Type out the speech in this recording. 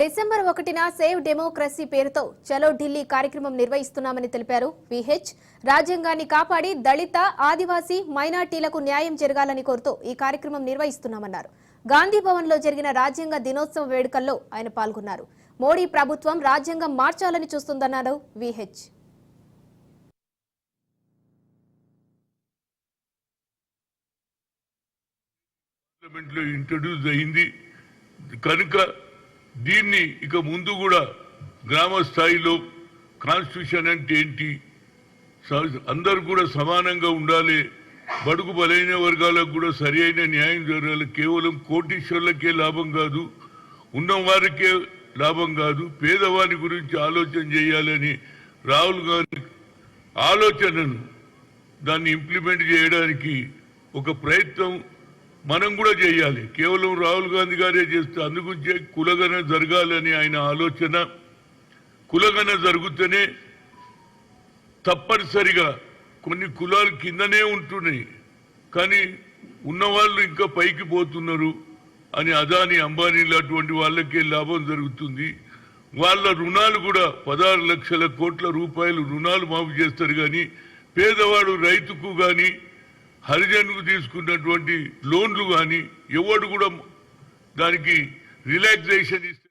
December ఒకటిన save democracy పేరుతో చలో ఢిల్లీ కార్యక్రమం నిర్వహిస్తున్నామని తెలిపారు. విహెచ్ రాజ్యాంగాన్ని కాపాడి దళిత ఆదివాసీ మైనార్టీలకు న్యాయం జరగాలని కోరుతూ ఈ కార్యక్రమం నిర్వహిస్తున్నామన్నారు. గాంధీ భవన్లో జరిగిన రాజ్యాంగ దినోత్సవ వేడుకల్లో ఆయన పాల్గొన్నారు. మోడీ ప్రభుత్వం రాజ్యాంగం మార్చాలని చూస్తుందన్నారు విహెచ్ ఇంట్రడ్యూస్ అయింది. కనుక దీన్ని ఇక ముందు కూడా గ్రామ స్థాయిలో కాన్స్టిట్యూషన్ అంటే ఏంటి? స- కూడా సమానంగా ఉండాలి. బడుగు బలైన వర్గాలకు కూడా సరి అయిన న్యాయం జరగాలి. కేవలం కోటీశ్వర్లకే లాభం కాదు ఉన్నవారికే లాభం కాదు పేదవారి గురించి ఆలోచన చేయాలని రాహుల్ గాంధీ ఆలోచనను దాన్ని ఇంప్లిమెంట్ చేయడానికి ఒక ప్రయత్నం మనం కూడా చేయాలి. కేవలం రాహుల్ గాంధీ గారే చేస్తే అందుగురించే కులగన జరగాలని ఆయన ఆలోచన. కులగన జరుగుతూనే తప్పనిసరిగా కొన్ని కులాలు కిందనే ఉంటున్నాయి. కానీ ఉన్నవాళ్ళు ఇంకా పైకి పోతున్నారు అని అదాని అంబానీ అటువంటి వాళ్ళకే లాభం జరుగుతుంది. వాళ్ళ రుణాలు కూడా పదహారు లక్షల కోట్ల రూపాయలు రుణాలు మాఫీ చేస్తారు కానీ పేదవాడు రైతుకు కానీ హరిజన్కు తీసుకున్నటువంటి లోన్లు కానీ ఎవడు కూడా దానికి రిలాక్సేషన్ ఇస్తారు